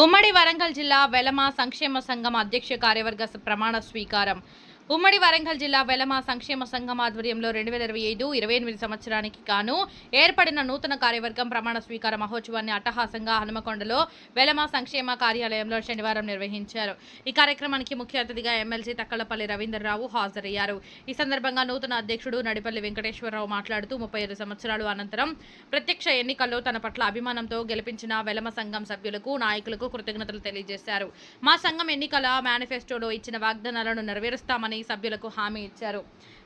ఉమ్మడి వరంగల్ జిల్లా వెలమ సంక్షేమ సంఘం అధ్యక్ష కార్యవర్గ ప్రమాణ స్వీకారం. ఉమ్మడి వరంగల్ జిల్లా వెలమ సంక్షేమ సంఘం ఆధ్వర్యంలో రెండు వేల ఇరవై ఐదు ఇరవై ఎనిమిది సంవత్సరానికి గాను ఏర్పడిన నూతన కార్యవర్గం ప్రమాణ స్వీకార మహోత్సవాన్ని అట్టహాసంగా హనుమకొండలో వెలమ సంక్షేమ కార్యాలయంలో శనివారం నిర్వహించారు. ఈ కార్యక్రమానికి ముఖ్య అతిథిగా ఎమ్మెల్సీ తక్కలపల్లి రవీంద్రరావు హాజరయ్యారు. ఈ సందర్భంగా నూతన అధ్యక్షుడు నడిపల్లి వెంకటేశ్వరరావు మాట్లాడుతూ ముప్పై ఐదు సంవత్సరాలు అనంతరం ప్రత్యక్ష ఎన్నికల్లో తన పట్ల అభిమానంతో గెలిపించిన వెలమ సంఘం సభ్యులకు నాయకులకు కృతజ్ఞతలు తెలియజేశారు. మా సంఘం ఎన్నికల మేనిఫెస్టోలో ఇచ్చిన వాగ్దానాలను నెరవేరుస్తామని సభ్యులకు హామీ ఇచ్చారు.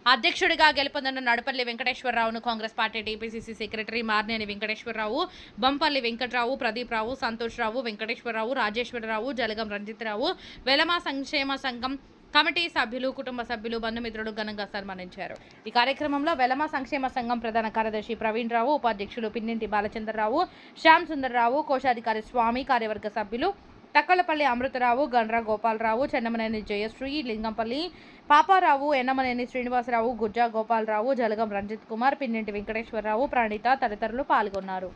అధ్యక్షుడిగా గెలుపొందిన Nadapalli వెంకటేశ్వరరావును Congress party TPCC secretary Marneni Venkateswararao Bampalli Venkatrao Pradeep Rao Rao Venkateswararao Rajeswararao Jalagam Ranjithrao Velama సంక్షేమ సంఘం కమిటీ సభ్యులు కుటుంబ సభ్యులు బంధుమిత్రులు ఘనంగా సన్మానించారు. ఈ కార్యక్రమంలో వెలమ సంక్షేమ సంఘం ప్రధాన కార్యదర్శి ప్రవీణ్ రావు ఉపాధ్యక్షులు పిన్నింటి బాలచంద్రరావు శ్యామ్ సుందర్రావు కోశాధికారి స్వామి కార్యవర్గ సభ్యులు తక్కలపల్లి అమృతరావు గండ్ర గోపాలరావు చెన్నమనేని జయశ్రీ లింగంపల్లి పాపారావు ఎన్నమనేని శ్రీనివాసరావు గుజ్జా గోపాలరావు జలగం రంజిత్ కుమార్ పిన్నింటి వెంకటేశ్వరరావు ప్రణీత తదితరులు పాల్గొన్నారు.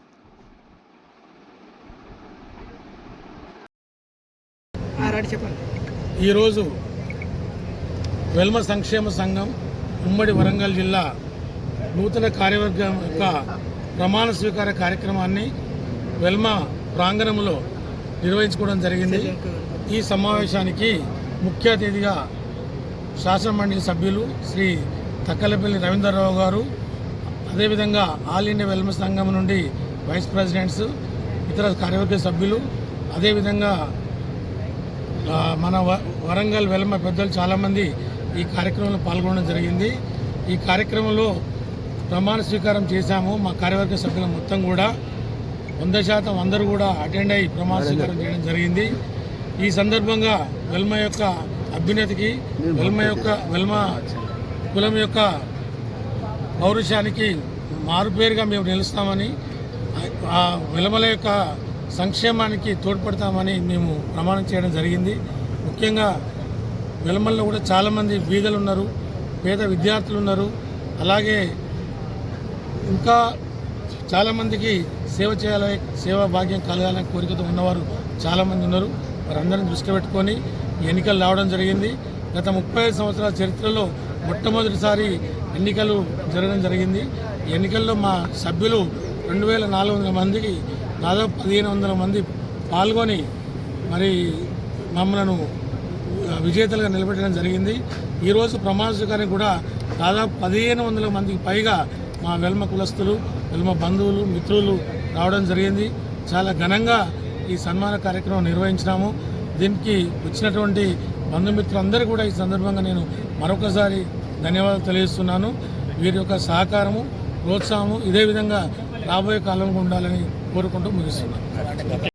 ఈరోజు వెల్మ సంక్షేమ సంఘం ఉమ్మడి వరంగల్ జిల్లా నూతన కార్యవర్గం యొక్క ప్రమాణ స్వీకార కార్యక్రమాన్ని వెల్మ ప్రాంగణంలో నిర్వహించుకోవడం జరిగింది. ఈ సమావేశానికి ముఖ్య అతిథిగా శాసనమండలి సభ్యులు శ్రీ తక్కలపల్లి రవీంద్రరావు గారు అదేవిధంగా ఆల్ ఇండియా వెల్మ సంఘం నుండి వైస్ ప్రెసిడెంట్స్ ఇతర కార్యవర్గ సభ్యులు అదేవిధంగా మన వ- వరంగల్ వెల్మ పెద్దలు చాలామంది ఈ కార్యక్రమంలో పాల్గొనడం జరిగింది. ఈ కార్యక్రమంలో ప్రమాణ స్వీకారం చేశాము మా కార్యవర్గ సభ్యులు మొత్తం కూడా. వంద శాతం అందరూ కూడా అటెండ్ అయ్యి ప్రమాణ స్వీకారం చేయడం జరిగింది. ఈ సందర్భంగా వెల్మ యొక్క అభ్యున్నతికి వెల్మ యొక్క వెల్మ కులం యొక్క పౌరుషానికి మారుపేరుగా మేము నిలుస్తామని ఆ- ఆ వెలమల యొక్క సంక్షేమానికి తోడ్పడతామని మేము ప్రమాణం చేయడం జరిగింది. ముఖ్యంగా వెలమల్లో కూడా చాలామంది బీదలు ఉన్నారు పేద విద్యార్థులు ఉన్నారు అలాగే ఇంకా చాలామందికి సేవ చేయాలని సేవా భాగ్యం కలగాలని కోరికతో ఉన్నవారు చాలామంది ఉన్నారు. వారందరిని దృష్టి పెట్టుకొని ఎన్నికలు రావడం జరిగింది. గత ముప్పై ఐదు సంవత్సరాల చరిత్రలో మొట్టమొదటిసారి ఎన్నికలు జరగడం జరిగింది. ఎన్నికల్లో మా సభ్యులు రెండు వేల నాలుగు వందల మందికి దాదాపు పదిహేను వందల మంది పాల్గొని మరి మమ్మలను విజేతలుగా నిలబెట్టడం జరిగింది. ఈరోజు ప్రమాణ కూడా దాదాపు పదిహేను వందల మందికి పైగా మా వెల్మ కులస్తులు వెల్మ బంధువులు మిత్రులు రావడం జరిగింది. చాలా ఘనంగా ఈ సన్మాన కార్యక్రమం నిర్వహించినాము. దీనికి వచ్చినటువంటి బంధుమిత్రులందరూ కూడా ఈ సందర్భంగా నేను మరొకసారి ధన్యవాదాలు తెలియజేస్తున్నాను. వీరి యొక్క సహకారము ప్రోత్సాహము ఇదే విధంగా రాబోయే కాలంలో ఉండాలని కోరుకుంటూ ముగిస్తున్నాను.